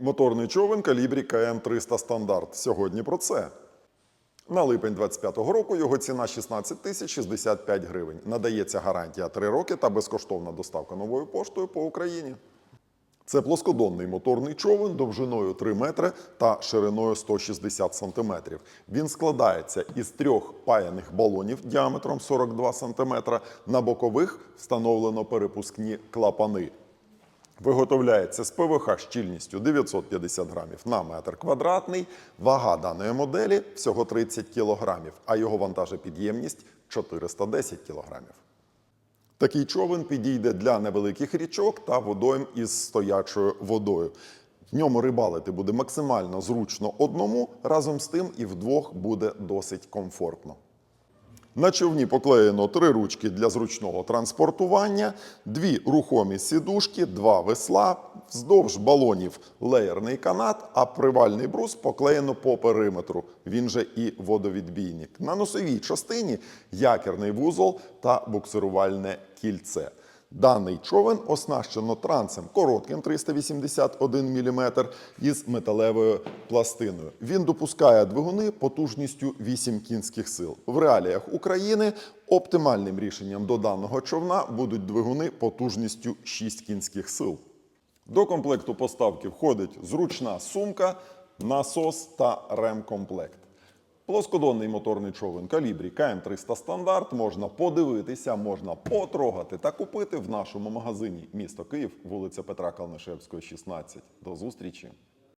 Моторний човен калібрі КМ300 стандарт. Сьогодні про це. На липень 25-го року його ціна 16 тисяч 65 гривень. Надається гарантія 3 роки та безкоштовна доставка новою поштою по Україні. Це плоскодонний моторний човен довжиною 3 метри та шириною 160 сантиметрів. Він складається із трьох паяних балонів діаметром 42 сантиметра. На бокових встановлено перепускні клапани. Виготовляється з ПВХ щільністю 950 грамів на метр квадратний. Вага даної моделі всього 30 кілограмів, а його вантажопідємність 410 кілограмів. Такий човен підійде для невеликих річок та водойм із стоячою водою. В ньому рибалити буде максимально зручно одному, разом з тим і вдвох буде досить комфортно. На човні поклеєно три ручки для зручного транспортування, дві рухомі сідушки, два весла, вздовж балонів леєрний канат, а привальний брус поклеєно по периметру. Він же і водовідбійник. На носовій частині якірний вузол та буксирувальне кільце. Даний човен оснащено трансом коротким 381 мм із металевою пластиною. Він допускає двигуни потужністю 8 кінських сил. В реаліях України оптимальним рішенням до даного човна будуть двигуни потужністю 6 кінських сил. До комплекту поставки входить зручна сумка, насос та ремкомплект. Плоскодонний моторний човен калібрі КМ300 стандарт можна подивитися, можна потрогати та купити в нашому магазині місто Київ, вулиця Петра Калнишевського, 16. До зустрічі!